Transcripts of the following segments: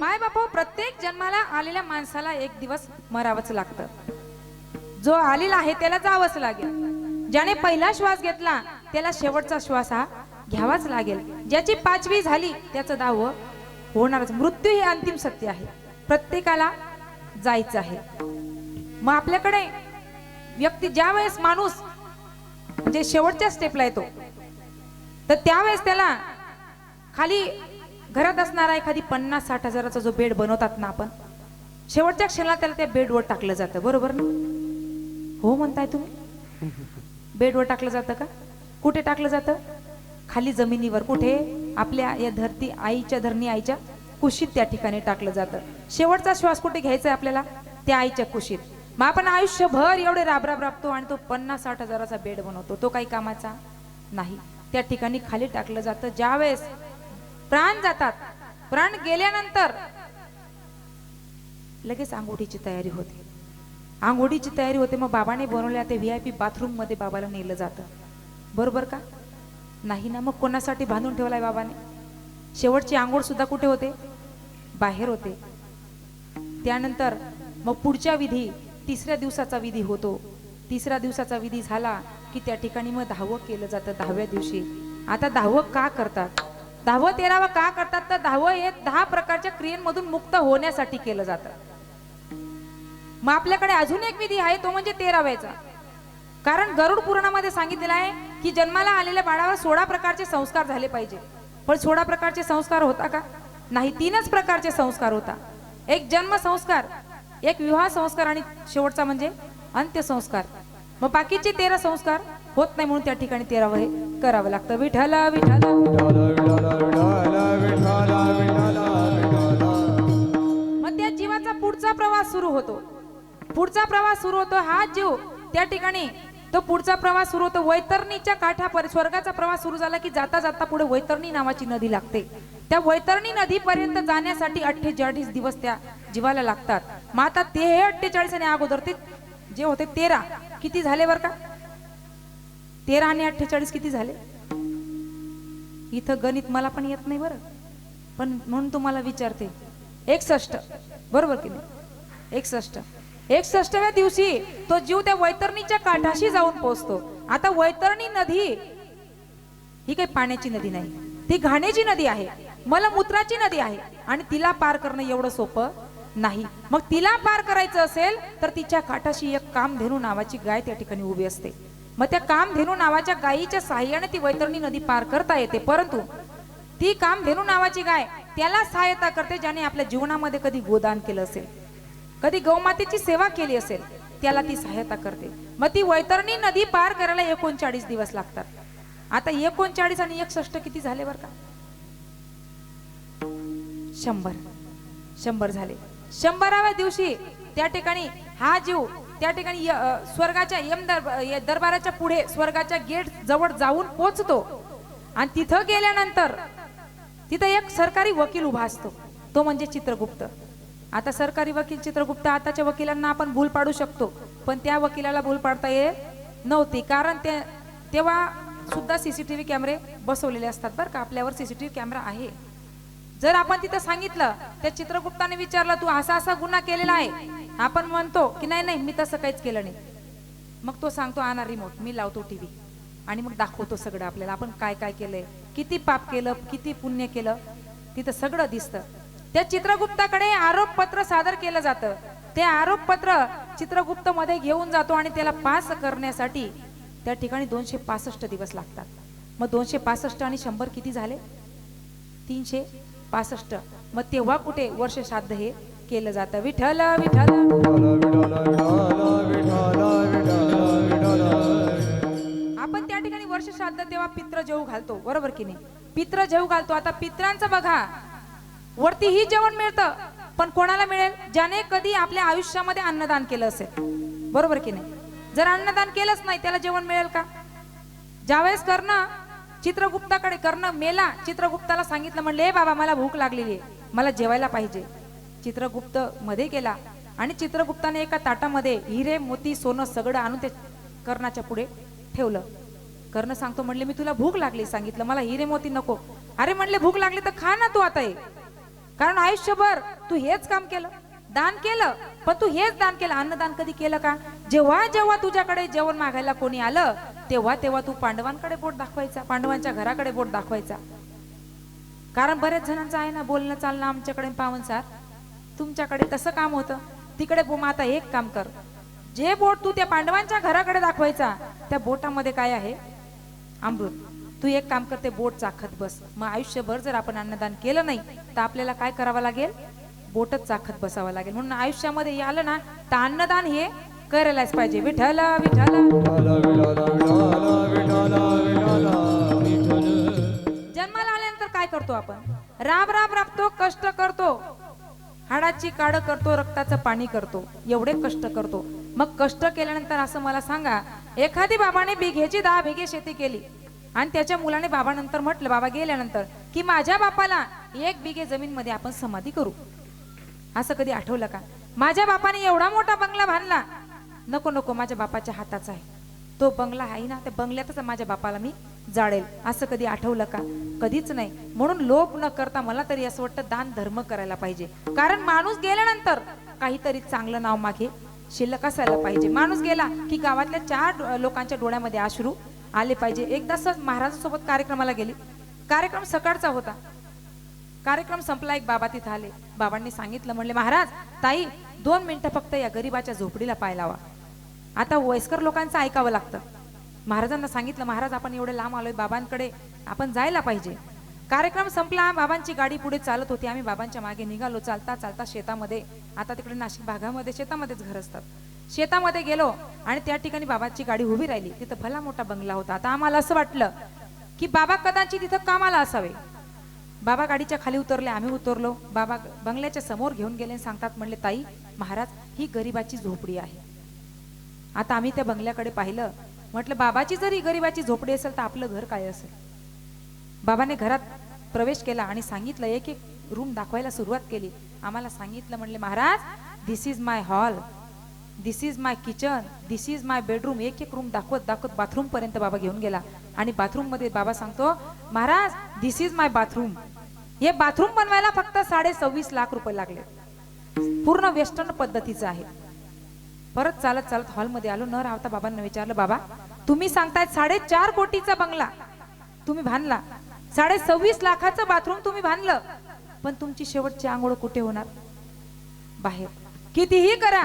माय बापा हो, प्रत्येक जन्माला आलेल्या माणसाला एक दिवस मरावंच लागतं. जो आलेला आहे त्याला जावंच लागेल. ज्याने पहिला श्वास घेतला त्याला शेवटचा श्वास हा घ्यावाच लागेल. ज्याची पाचवी झाली त्याचं दाव होणारच. मृत्यू हे अंतिम सत्य आहे. प्रत्येकाला जायचं आहे. मग आपल्याकडे व्यक्ती ज्या वेळेस माणूस म्हणजे शेवटच्या स्टेपला येतो तर त्यावेळेस त्याला खाली घरात असणारा एखादी पन्नास साठ हजाराचा जो बेड बनवतात ना आपण शेवटच्या क्षणाला त्याला त्या बेडवर टाकलं जातं. बरोबर ना? हो म्हणताय तुम्ही? बेडवर टाकलं जातं का? कुठे टाकलं जातं? खाली जमिनीवर. कुठे? आपल्या या धरती आईच्या धरणी आईच्या कुशीत त्या ठिकाणी टाकलं जातं. शेवटचा श्वास कुठे घ्यायचा आहे आपल्याला? त्या आईच्या कुशीत. मग आपण आयुष्यभर एवढे राबराब राबतो आणि तो पन्नास साठ हजाराचा बेड बनवतो. तो काही कामाचा नाही. त्या ठिकाणी खाली टाकलं जातं. ज्यावेळेस प्राण जातात. प्राण गेल्यानंतर लगेच आंघोळीची तयारी होते. आंघोळीची तयारी होते मग बाबाने बनवल्या ते व्ही आय पी बाथरूममध्ये बाबाला नेलं जातं. बरोबर का? नाही ना मग कोणासाठी बांधून ठेवलाय बाबाने? शेवटची आंघोळ सुद्धा कुठे होते? बाहेर होते. त्यानंतर मग पुढच्या विधी तिसऱ्या दिवसाचा विधी होतो. तिसऱ्या दिवसाचा विधी झाला की त्या ठिकाणी मग दहावं केलं जातं दहाव्या दिवशी. आता दहावं का करतात? दहावं तेरावं का करतात तर दहावं हे दहा प्रकारच्या क्रियेमधून मुक्त होण्यासाठी केलं जातं. मग आपल्याकडे अजून एक विधी आहे तो म्हणजे तेराव्याचा. कारण गरुड पुराणामध्ये सांगितलेलं आहे की जन्माला आलेल्या बाळावर सोळा प्रकारचे संस्कार झाले पाहिजे. पण सोळा प्रकारचे संस्कार होता का? नाही तीनच प्रकारचे संस्कार होता. एक जन्म संस्कार एक विवाह संस्कार आणि शेवटचा म्हणजे अंत्यसंस्कार मग बाकीचे तेरा संस्कार होत नाही म्हणून त्या ठिकाणी तेरावं हे करावं लागतं. विठल विठल सुरू होतो. पुढचा प्रवास सुरू होतो हा जीव. त्या ठिकाणी तो पुढचा प्रवास सुरू होतो. वैतरणीच्या काठापर स्वर्गाचा प्रवास सुरू झाला की जाता जाता पुढे वैतरणी नावाची नदी लागते. त्या वैतरणी नदीपर्यंत जाण्यासाठी अठ्ठेचाळीस दिवस त्या जीवाला लागतात. मग आता ते हे अठ्ठेचाळीस आणि अगोदर ते जे होते तेरा. किती झाले बर का? तेरा आणि अठ्ठेचाळीस किती झाले? इथं गणित मला पण येत नाही बरं. पण म्हणून तुम्हाला विचारते. एकसष्ट. बरोबर की नाही? एकसष्ट. एकसष्टव्या दिवशी तो जीव त्या वैतरणीच्या काठाशी जाऊन पोहोचतो. आता वैतरणी नदी ही काही पाण्याची नदी नाही. ती घाण्याची नदी आहे. मला मूत्राची नदी आहे. आणि तिला पार करणं एवढं सोपं नाही. मग तिला पार करायचं असेल तर तिच्या काठाशी एक कामधेनू नावाची गाय त्या ठिकाणी उभी असते. मग त्या कामधेनू नावाच्या गायीच्या सहाय्याने ती वैतरणी नदी पार करता येते. परंतु ती कामधेनू नावाची गाय त्याला सहायता करते ज्याने आपल्या जीवनामध्ये कधी गोदान केलं असेल. कधी गौमातेची सेवा केली असेल त्याला ती सहायता करते. मग ती वैतरणी नदी पार करायला एकोणचाळीस दिवस लागतात. आता एकोणचाळीस आणि एकसष्ट किती झाले बर का? शंभर. शंभर झाले. शंभराव्या दिवशी त्या ठिकाणी हा जीव त्या ठिकाणी य- स्वर्गाच्या यम दरब- य- दरबाराच्या पुढे स्वर्गाच्या गेट जवळ जाऊन पोचतो. आणि तिथं गेल्यानंतर तिथं एक सरकारी वकील उभा असतो. तो म्हणजे चित्रगुप्त. आता सरकारी वकील चित्रगुप्त आताच्या वकिलांना आपण भूल पाडू शकतो पण त्या वकिलाला भूल पाडता येत नव्हती. कारण ते तेव्हा सुद्धा सीसीटीव्ही कॅमेरे बसवलेले असतात बरं का आपल्यावर सीसीटीव्ही कॅमेरा आहे. जर आपण तिथं सांगितलं त्या चित्रगुप्ताने विचारलं तू असा असा गुन्हा केलेला आहे. आपण म्हणतो की नाही नाही मी तसं काहीच केलं नाही. मग तो सांगतो आणा रिमोट मी लावतो टीव्ही आणि मग दाखवतो सगळं आपल्याला आपण काय काय केलंय? किती पाप केलं किती पुण्य केलं? तिथं सगळं दिसतं. त्या चित्रगुप्ताकडे आरोपपत्र सादर केलं जातं. ते आरोपपत्र चित्रगुप्त मध्ये घेऊन जातो आणि त्याला पास करण्यासाठी त्या ठिकाणी दोनशे पासष्ट दिवस लागतात. मग दोनशे पासष्ट आणि शंभर किती झाले? तीनशे पासष्ट. मग तेव्हा कुठे वर्ष श्राद्ध हे केलं जातं? विठ्ठल विठ्ठल. आपण त्या ठिकाणी वर्ष श्राद्ध तेव्हा पित्र जेव घालतो. बरोबर की नाही? पित्र जेव घालतो. आता पित्रांचं बघा. वरती ही जेवण मिळतं पण कोणाला मिळेल? ज्याने कधी आपल्या आयुष्यामध्ये अन्नदान केलं असेल. बरोबर की नाही? जर अन्नदान केलंच नाही त्याला जेवण मिळेल का? ज्यावेळेस कर्ण चित्रगुप्ताकडे कर्ण मेला चित्रगुप्ताला सांगितलं म्हणले बाबा मला भूक लागलेली आहे. मला जेवायला पाहिजे. चित्रगुप्त मध्ये गेला आणि चित्रगुप्ताने एका ताटामध्ये हिरे मोती सोनं सगळं आणून ते कर्णाच्या पुढे ठेवलं. कर्ण सांगतो म्हणले मी तुला भूक लागली. सांगितलं मला हिरे मोती नको. अरे म्हणले भूक लागली तर खा ना तू आता हे. कारण आयुष्यभर तू हेच काम केलं दान केलं पण तू हेच दान केलं अन्नदान कधी केलं का? जेव्हा जेव्हा तुझ्याकडे जेवण मागायला कोणी आलं तेव्हा तेव्हा तू पांडवांकडे बोट दाखवायचा पांडवांच्या घराकडे बोट दाखवायचा. कारण बऱ्याच जणांचं आहे ना बोलणं चालणं आमच्याकडे पावनसार तुमच्याकडे तसं काम होतं. तिकडे बो आता एक काम कर. जे बोट तू त्या पांडवांच्या घराकडे दाखवायचा त्या बोटामध्ये काय आहे? अमृत. तू एक काम करते बोट चाखत बस. मग आयुष्यभर जर आपण अन्नदान केलं नाही तर आपल्याला काय करावं लागेल? बोटच चाखत बसावं लागेल. म्हणून आयुष्यामध्ये हे आलं ना तर अन्नदान हे करायलाच पाहिजे. विठ्ठल विठ्ठल. जन्माला आल्यानंतर काय करतो आपण? राब राब राबतो कष्ट करतो. हाडाची काड करतो रक्ताचं पाणी करतो. एवढे कष्ट करतो. मग कष्ट केल्यानंतर असं मला सांगा एखादी बाबाने बिघेची दहा बिघे शेती केली. आणि त्याच्या मुलाने बाबानंतर म्हटलं बाबा गेल्यानंतर की माझ्या बापाला एक बिघे जमीन मध्ये आपण समाधी करू. असं कधी आठवलं का? माझ्या बापाने एवढा मोठा बंगला बांधला. नको नको माझ्या बापाच्या हाताचा आहे. तो बंगला आहे ना त्या बंगल्यातच माझ्या बापाला मी जाळेल. असं कधी आठवलं का? कधीच नाही. म्हणून लोभ न करता मला तरी असं वाटतं दान धर्म करायला पाहिजे. कारण माणूस गेल्यानंतर काहीतरी चांगलं नाव मागे शिल्लक असायला पाहिजे. माणूस गेला की गावातल्या चार लोकांच्या डोळ्यामध्ये अश्रू आले पाहिजे. एकदा सहज महाराजांसोबत कार्यक्रमाला गेली. कार्यक्रम सकाळचा होता. कार्यक्रम संपला एक बाबा तिथं आले. बाबांनी सांगितलं म्हणले महाराज ताई दोन मिनिटं फक्त या गरीबाच्या झोपडीला पाय लावा. आता वयस्कर लोकांचं ऐकावं लागतं. महाराजांना सांगितलं महाराज आपण एवढे लांब आलोय बाबांकडे आपण जायला पाहिजे. कार्यक्रम संपला बाबांची गाडी पुढे चालत होती. आम्ही बाबांच्या मागे निघालो. चालता चालता शेतामध्ये आता तिकडे नाशिक भागामध्ये शेतामध्येच घर असतात. शेतामध्ये गेलो आणि त्या ठिकाणी बाबाची गाडी उभी राहिली. तिथं भला मोठा बंगला होता. आता आम्हाला असं वाटलं की बाबा कदाचित तिथं कामाला असावे. बाबा गाडीच्या खाली उतरले आम्ही उतरलो. बाबा बंगल्याच्या समोर घेऊन गेले सांगतात म्हणले ताई महाराज ही गरिबाची झोपडी आहे. आता आम्ही त्या बंगल्याकडे पाहिलं. म्हटलं बाबाची जर ही गरिबाची झोपडी असेल तर आपलं घर काय असेल? बाबाने घरात प्रवेश केला आणि सांगितलं एक एक रूम दाखवायला सुरुवात केली. आम्हाला सांगितलं म्हणले Maharaj this is my hall this is my kitchen this is my bedroom एक एक रूम दाखवत दाखवत बाथरूम पर्यंत बाबा घेऊन गेला. आणि बाथरूममध्ये बाबा सांगतो महाराज दिस इज माय बाथरूम हे बाथरूम बनवायला फक्त साडे सव्वीस लाख रुपये लागले. पूर्ण वेस्टर्न पद्धतीचं आहे. परत चालत चालत हॉलमध्ये आलो न राहता बाबांना विचारलं बाबा तुम्ही सांगतायत साडेचार कोटीचा बंगला. तुम्ही बांधला साडे सव्वीस लाखाचं बाथरूम तुम्ही बांधलं पण तुमची शेवटची आंघोळ कुठे होणार? बाहेर. कितीही करा.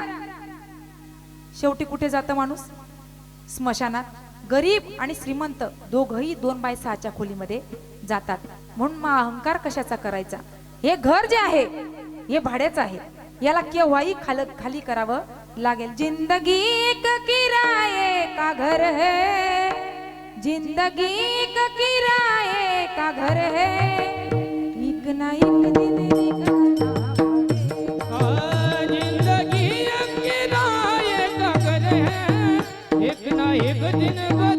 शेवटी कुठे जातं माणूस? स्मशानात. गरीब आणि श्रीमंत दोघही दोन बाय सहाच्या खोलीमध्ये जातात. म्हणून मग अहंकार कशाचा करायचा? हे घर जे आहे हे भाड्याचं आहे. याला केव्हाही खाल खाली करावं लागेल. जिंदगी एक किराये का घर है? जिंदगी एक किराये का घर है? एक ना एक दिन दिन बदलना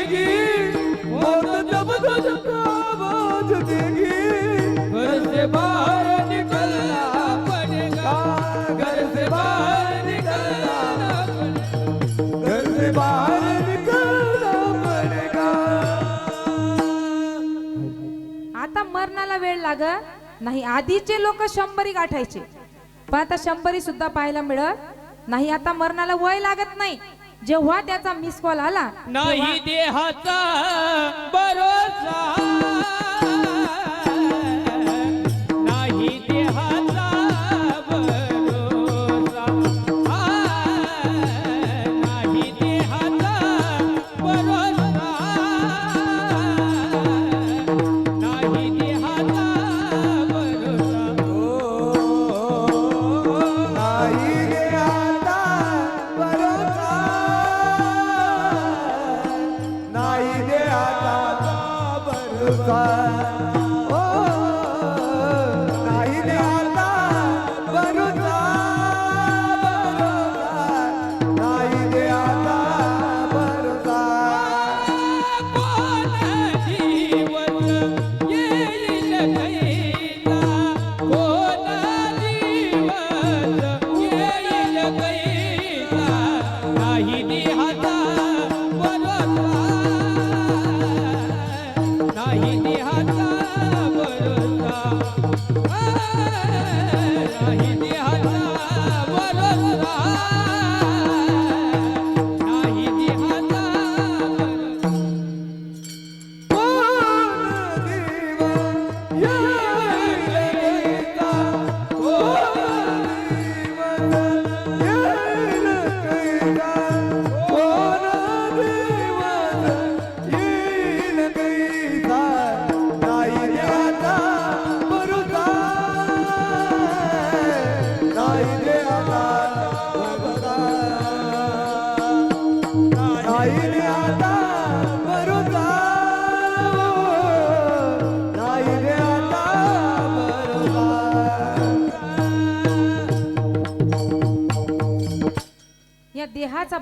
देगी मौत जब तुझको आवाज देगी घर से बाहर निकलना पड़ेगा। घर से बाहर निकलना घर से बाहर निकलना पड़ेगा। आता मरणाला वेळ लाग नाही आधीचे लोक शंभरी गाठायचे. पण आता शंभरी सुद्धा पाहायला मिळत नाही आता मरणाला वय लागत नाही. जेव्हा त्याचा मिस कॉल आला नाही देहाचा भरोसा.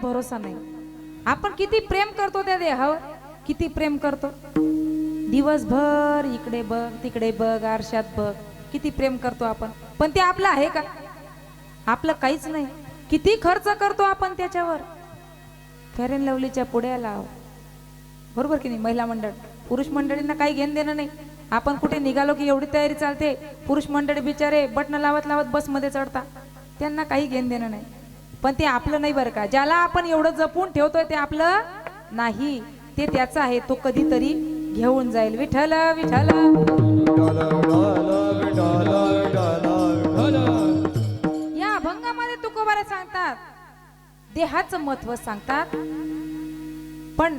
भरोसा नाही. आपण किती प्रेम करतो त्या देहावर हो? किती प्रेम करतो? दिवसभर इकडे बघ तिकडे बघ आरशात बघ किती प्रेम करतो आपण? पण ते आपलं आहे का? आपलं काहीच नाही. किती खर्च करतो आपण त्याच्यावर? फेअर अँड लवलीच्या पुढ्याला हो. बरोबर की नाही महिला मंडळ? पुरुष मंडळींना काही घेणं देणं नाही. आपण कुठे निघालो की एवढी तयारी चालते? पुरुष मंडळी बिचारे बटणं लावत लावत बसमध्ये चढता. त्यांना काही घेणं देणं नाही. पण ते आपलं नाही बरं का. ज्याला आपण एवढं जपून ठेवतोय ते आपलं नाही. ते त्याचं आहे तो कधीतरी घेऊन जाईल. विठ्ठल विठ्ठल. या अभंगामध्ये तुकोबारा सांगतात देहाचं महत्त्व सांगतात पण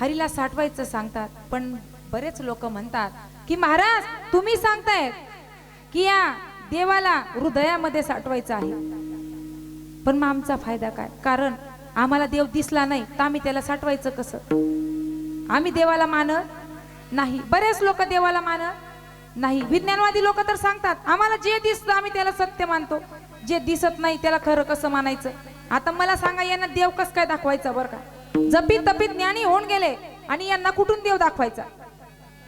हरीला साठवायचं सांगतात पण बरेच लोक म्हणतात की महाराज तुम्ही सांगतायत की या देवाला हृदयामध्ये साठवायचं आहे. पण मग आमचा फायदा काय? कारण आम्हाला देव दिसला नाही तर आम्ही त्याला साठवायचं कसं? आम्ही देवाला मानत नाही. बरेच लोक देवाला मानत नाही. विज्ञानवादी लोक तर सांगतात आम्हाला जे दिसतं आम्ही त्याला सत्य मानतो. जे दिसत नाही त्याला खरं कसं मानायचं? आता मला सांगा यांना देव कस काय दाखवायचा बरं का? जपी तपी ज्ञानी होऊन गेले आणि यांना कुठून देव दाखवायचा?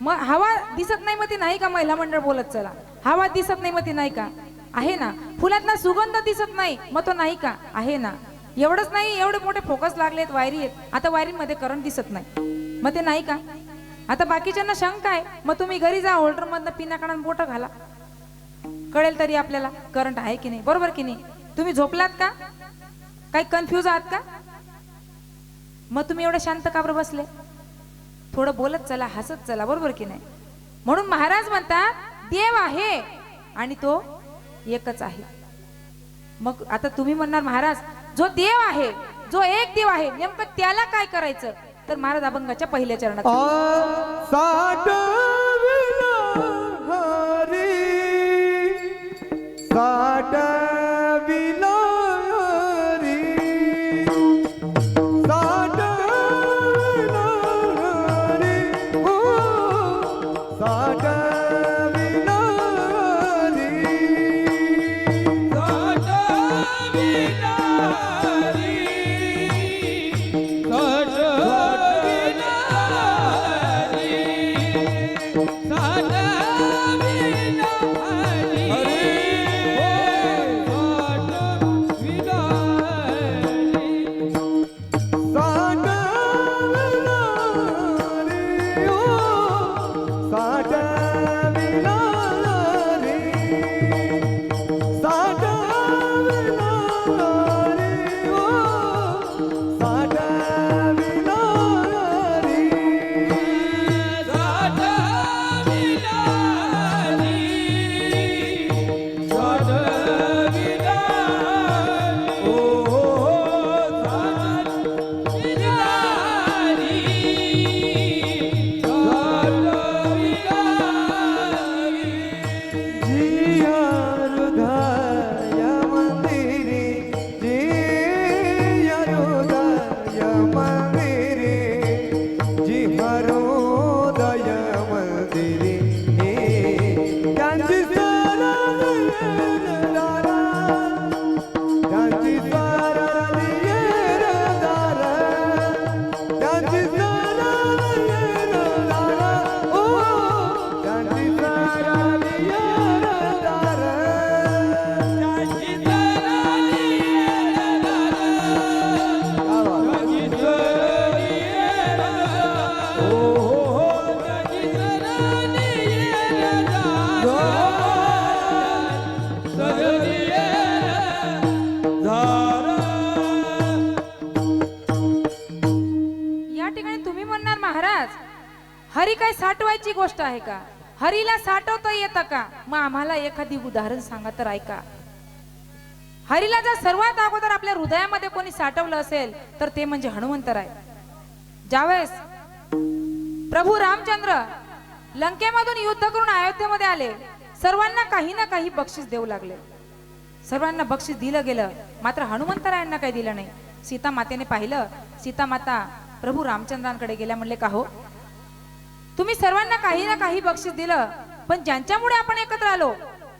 मग हवा दिसत नाही मग ती नाही का महिला मंडळ बोलत चला? हवा दिसत नाही मग ती नाही का? आहे ना? फुलातला सुगंध दिसत नाही मग तो नाही का? आहे ना? एवढंच नाही एवढे मोठे फोकस लागलेत वायरी आहेत. आता वायरीमध्ये करंट दिसत नाही. मग ते नाही का? आता बाकीच्यांना शंका आहे. मग तुम्ही घरी जा होल्डर मधनं पिनाकाडात बोट घाला. कळेल तरी आपल्याला करंट आहे की नाही. बरोबर की नाही? तुम्ही झोपलात का? काही कन्फ्यूज आहात का? मग तुम्ही एवढे शांत का बरं बसले? थोडं बोलत चला हसत चला. बरोबर की नाही? म्हणून महाराज म्हणतात देव आहे आणि तो एकच आहे. मग आता तुम्ही म्हणणार महाराज जो देव आहे जो एक देव आहे नेमकं त्याला काय करायचं? तर महाराज अभंगाच्या पहिल्या चरणात एखादी उदाहरण सांगा तर ऐका. हरीला जर सर्वात अगोदर आपल्या हृदयामध्ये कोणी साठवलं असेल तर ते म्हणजे हनुमंतराय. ज्यावेळेस प्रभू रामचंद्र लंकेमधून युद्ध करून अयोध्येमध्ये आले सर्वांना काही ना काही बक्षीस देऊ लागले. सर्वांना बक्षीस दिलं गेलं मात्र हनुमंतरायांना काही दिलं नाही. सीता मातेने पाहिलं सीता माता प्रभू रामचंद्रांकडे गेल्या म्हणले का हो? तुम्ही सर्वांना काही ना काही बक्षीस दिलं पण ज्यांच्यामुळे आपण एकत्र आलो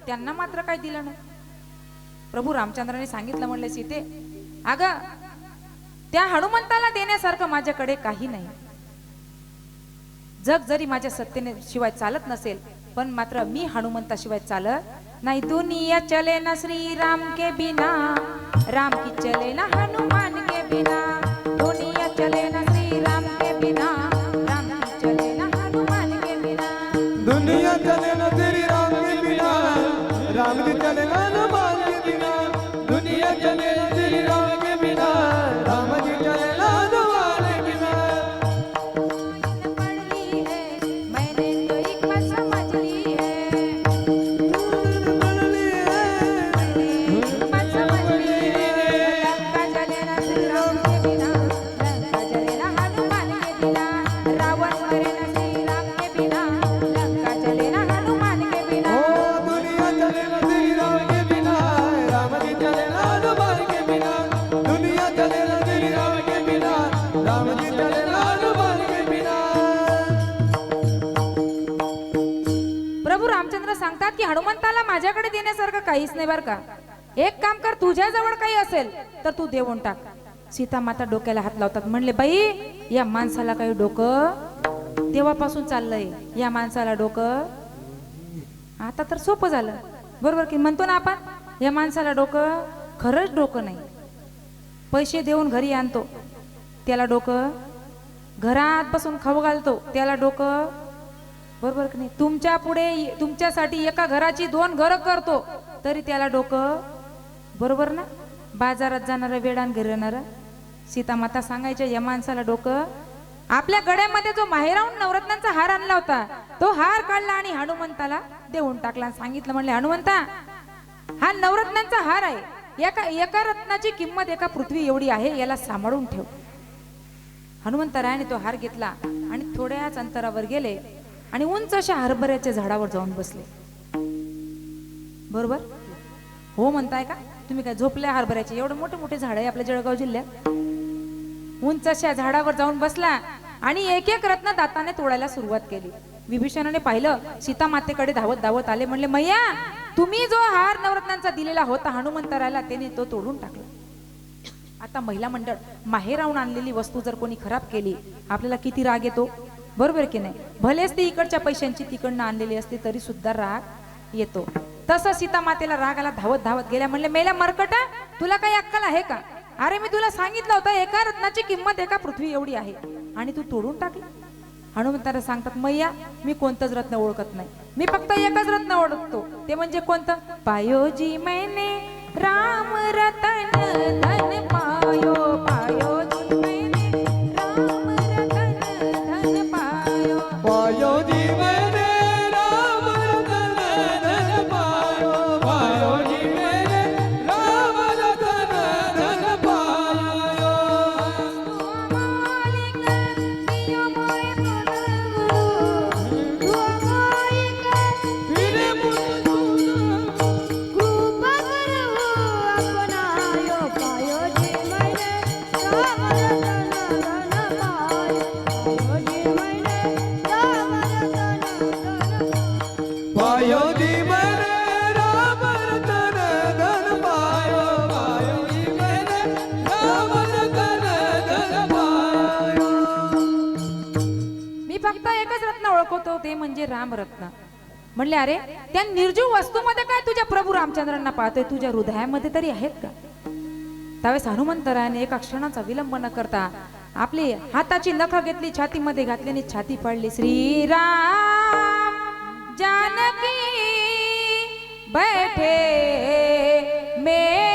त्यांना मात्र काय दिलं नाही. प्रभू रामचंद्राने सांगितलं म्हणले सीते अग त्या हनुमंताला देण्यासारखं माझ्याकडे काही नाही. जग जरी माझ्या सत्तेने शिवाय चालत नसेल पण मात्र मी हनुमंताशिवाय चालत नाही. दुनिया चले ना श्री राम के बिना राम की चले ना हनुमान के बिना दुनिया चले ना नाही बरं का? एक काम कर तुझ्याजवळ काही असेल तर तू देऊन टाक. सीता माता डोक्याला हात लावतात. म्हणले बाई या माणसाला काही डोकं तेव्हापासून चाललंय. या माणसाला डोकं आता तर सोपं झालं. बरोबर की म्हणतो ना आपण या माणसाला डोकं खरंच डोकं नाही. पैसे देऊन घरी आणतो. त्याला डोकं घरात बसून खाऊ घालतो. त्याला डोकं बरोबर की नाही? तुमच्यापुढे तुमच्यासाठी एका घराची दोन घरं करतो. तरी त्याला डोकं बरोबर ना? बाजारात जाणारं वेडान घरी येणारं. सीतामाता सांगायच्या या माणसाला डोकं. आपल्या गड्यामध्ये जो माहेराहून नवरत्नांचा हार आणला होता तो हार काढला आणि हनुमंताला देऊन टाकला सांगितलं म्हणले हनुमंता हा नवरत्नांचा हार आहे. एका एका रत्नाची किंमत एका पृथ्वी एवढी आहे याला सांभाळून ठेव. हनुमंतरायाने तो हार घेतला आणि थोड्याच अंतरावर गेले आणि उंच अशा हरभऱ्याच्या झाडावर जाऊन बसले. बरोबर? हो म्हणताय का? तुम्ही काय झोपल्या हरभऱ्याचे? एवढे मोठे मोठे झाड आहे आपल्या जळगाव जिल्ह्यात. उंच अशा झाडावर जाऊन बसला आणि एक एक रत्न दाताने तोडायला सुरुवात केली. विभीषणाने पाहिलं सीता मातेकडे धावत धावत आले. म्हणले मैया तुम्ही जो हार नवरत्नांचा दिलेला होता हनुमंतराला त्याने तो तोडून टाकला. आता महिला मंडळ माहेराहून आणलेली वस्तू जर कोणी खराब केली आपल्याला किती राग येतो? बरोबर की नाही? भलेच ती इकडच्या पैशांची तिकडनं आणलेली असते तरी सुद्धा राग येतो. तसं सीता मातेला राग आला धावत धावत गेल्या म्हणले मेल्या मरकटा तुला काही अक्कल आहे का? अरे मी तुला सांगितलं होतं एका रत्नाची किंमत एका पृथ्वी एवढी आहे. आणि तू तोडून टाकली. हनुमंताला सांगतात मैया मी कोणतंच रत्न ओळखत नाही. मी फक्त एकच रत्न ओळखतो. ते म्हणजे कोणतं? पायोजी मैने राम रतन धन पायो पायो म्हटले अरे त्या निर्जीव वस्तूमध्ये काय तुझ्या प्रभू रामचंद्रांना पाहतोय? तुझ्या हृदयामध्ये तरी आहेत का? त्यावेळेस हनुमंतरायाने एका क्षणाचा विलंब न करता आपली हाताची नख घेतली छातीमध्ये घातली आणि छाती पडली. श्रीराम जानकी बैठे मे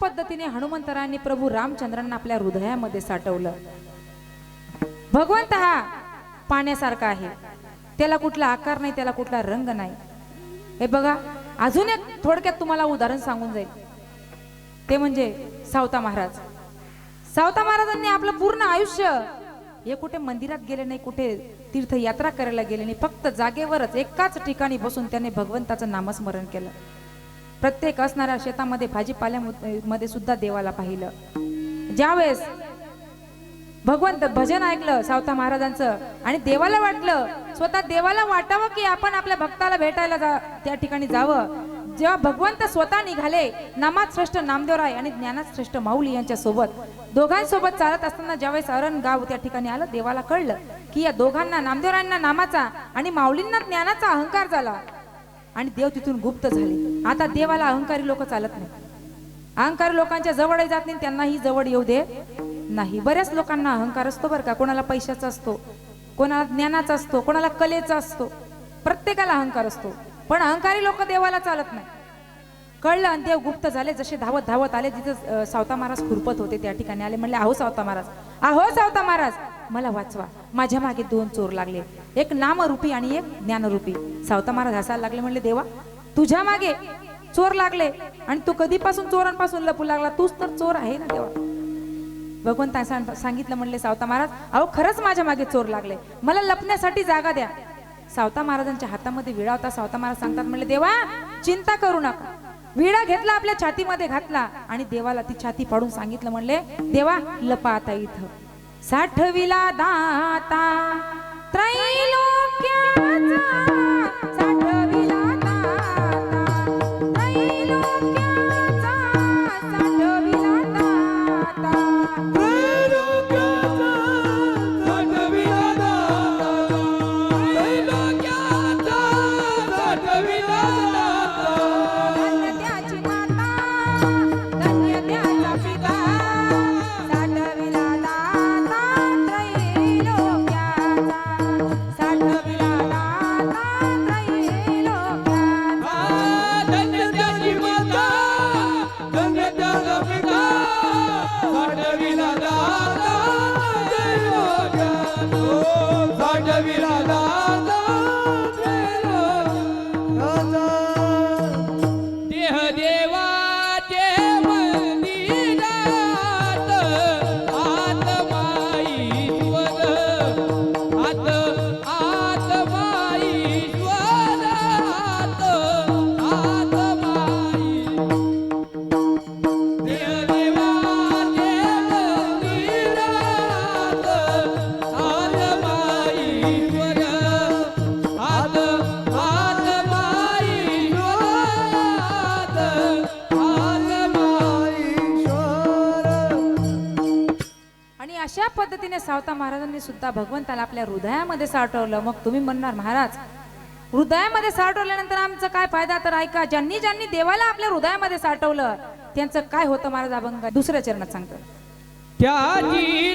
पद्धतीने हनुमंतरायांनी प्रभू रामचंद्रांना आपल्या हृदयामध्ये साठवलं. भगवंत हा पाण्यासारखा आहे. त्याला कुठला आकार नाही त्याला कुठला रंग नाही. हे बघा अजून एक थोडक्यात तुम्हाला उदाहरण सांगून जाईल. ते म्हणजे सावता महाराज. सावता महाराजांनी आपलं पूर्ण आयुष्य हे कुठे मंदिरात गेले नाही कुठे तीर्थयात्रा करायला गेले नाही फक्त जागेवरच एकाच ठिकाणी बसून त्याने भगवंताचं नामस्मरण केलं. प्रत्येक असणाऱ्या शेतामध्ये भाजीपाल्यामध्ये सुद्धा देवाला पाहिलं. ज्यावेळेस भगवंत भजन ऐकलं सावता महाराजांचं आणि देवाला वाटलं स्वतः देवाला वाटावं की आपण आपल्या भक्ताला भेटायला जा त्या ठिकाणी जावं. जेव्हा भगवंत स्वतः निघाले नामात श्रेष्ठ नामदेवराय आणि ज्ञानात श्रेष्ठ माऊली यांच्या सोबत दोघांसोबत चालत असताना ज्यावेळेस अरण गाव त्या ठिकाणी आलं देवाला कळलं की या दोघांना नामदेवरायांना नामाचा आणि माऊलींना ज्ञानाचा अहंकार झाला. आणि देव तिथून गुप्त झाले. आता देवाला अहंकारी लोक चालत नाही अहंकारी लोकांच्या जवळ जात नाही त्यांनाही जवळ येऊ दे नाही. बऱ्याच लोकांना अहंकार असतो बरं का. कोणाला पैशाचा असतो कोणाला ज्ञानाचा असतो कोणाला कलेचा असतो. प्रत्येकाला अहंकार असतो. पण अहंकारी लोक देवाला चालत नाही कळलं आणि देव गुप्त झाले. जसे धावत धावत आले तिथं सावता महाराज खुरपत होते त्या ठिकाणी. आले म्हणले आहो सावता महाराज आहो सावता महाराज मला वाचवा. माझ्या मागे दोन चोर लागले. एक नामरूपी आणि एक ज्ञानरूपी. सावता महाराज हसायला लागले म्हणले देवा तुझ्या मागे चोर लागले आणि तू कधीपासून चोरांपासून लपू लागला? तूच तर चोर आहे ना देवा. भगवंता सांगितलं म्हणले सावता महाराज अहो खरंच माझ्या मागे चोर लागले. मला लपण्यासाठी जागा द्या. सावता महाराजांच्या हातामध्ये विळा होता. सावता महाराज सांगतात म्हणले देवा चिंता करू नका. विडा घेतला आपल्या छातीमध्ये घातला आणि देवाला ती छाती पाडून सांगितलं म्हणले देवा लपा आता इथं. साठविला दाता. त्रैलोक्याचा महाराजांनी सुद्धा भगवंताला आपल्या हृदयामध्ये साठवलं. मग तुम्ही म्हणणार महाराज हृदयामध्ये साठवल्यानंतर आमचा काय फायदा तर ऐका ज्यांनी ज्यांनी देवाला आपल्या हृदयामध्ये साठवलं त्यांचं काय होतं महाराज अभंग? दुसऱ्या चरणात सांगतो. त्याची